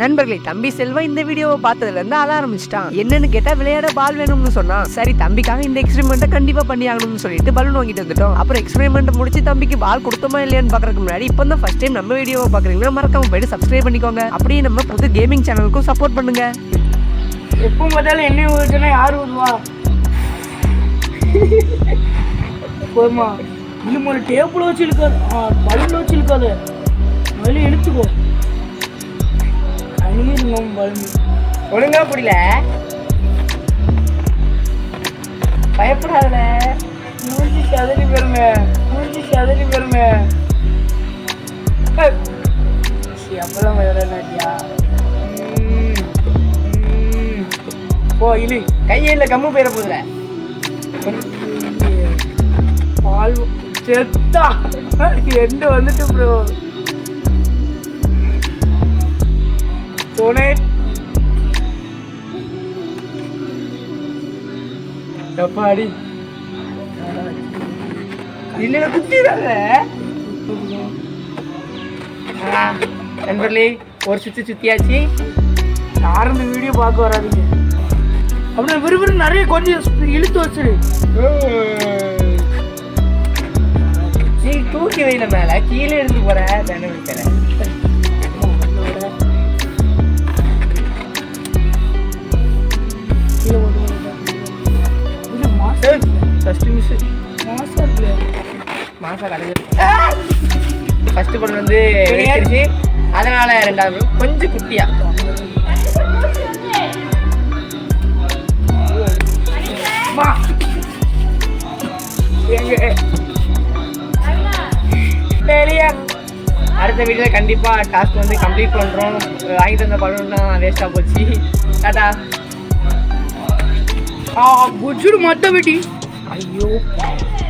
நண்பர்களே தம்பி செல்வா இந்த வீடியோவை பார்த்ததுல இருந்து அழ ஆரம்பிச்சிட்டான். என்னன்னு கேட்டா விளையாட பால் வேணும்னு சொன்னான். சரி தம்பிக்காக இந்த எக்ஸ்பெரிமெண்ட்டை கண்டிப்பா பண்ணி ஆகணும்னு சொல்லிட்டு பலூன் வாங்கிட்டு வந்துட்டோம். அப்புறம் எக்ஸ்பெரிமெண்ட் முடிச்சு தம்பிக்கு பால் கொடுத்தோமா இல்லையான்னு பாக்குறதுக்கு முன்னாடி இப்போ தான் ஃபர்ஸ்ட் டைம் நம்ம வீடியோவை பாக்குறீங்கன்னா மறக்காம போயிட்டு சப்ஸ்கிரைப் பண்ணிக்கோங்க. அப்படியே நம்ம புது கேமிங் சேனலுக்கும் சப்போர்ட் பண்ணுங்க. எப்போ பார்த்தாலும் என்ன ஊற்றுனா யார் ஊதுவா போதுமா இன்னும் ஒரு டேபிள் வச்சு இழுக்காது பலூன் வச்சு இழுக்காது முதல்ல இழுத்துக்கோ. அணியிருங்க பலூன் ஒழுங்கா புரியல? பயப்படாதல மூஞ்சி சதறி பெருமை மூஞ்சி சதறி பெருமை அப்பதான் நாட்டியா ஓ இழு. கையில கம்மு போயிட போதுல பால் செத்தா. எந்த வந்துட்டு ப்ரோ துணை டப்பாடி இல்ல குத்திடாத நண்பர்களே ஒரு சுத்தி சுத்தியாச்சு. யாரும் இந்த வீடியோ பார்க்க வராதீங்க. அப்புறம் விறுவிறு நிறைய கொஞ்சம் இழுத்து வச்சிரு நீ தூக்கி வைன மேல. கீழே இருந்து போற தானே மிஸ் மாசம் இருக்குல்ல மாசா ஃபர்ஸ்ட் பொண்ணு வந்து வெடிச்சிருச்சு அதனால ரெண்டாவது கொஞ்சம் குட்டியா வா எங்க வெளியே அடுத்த வீடியோல கண்டிப்பா டாஸ்க் வந்து கம்ப்ளீட் பண்றோம் வாங்கிட்டு தந்த படம்லாம் வேஸ்டா போச்சு டாடா ஆ குஜுடு மொத்த வெட்டி. 还有包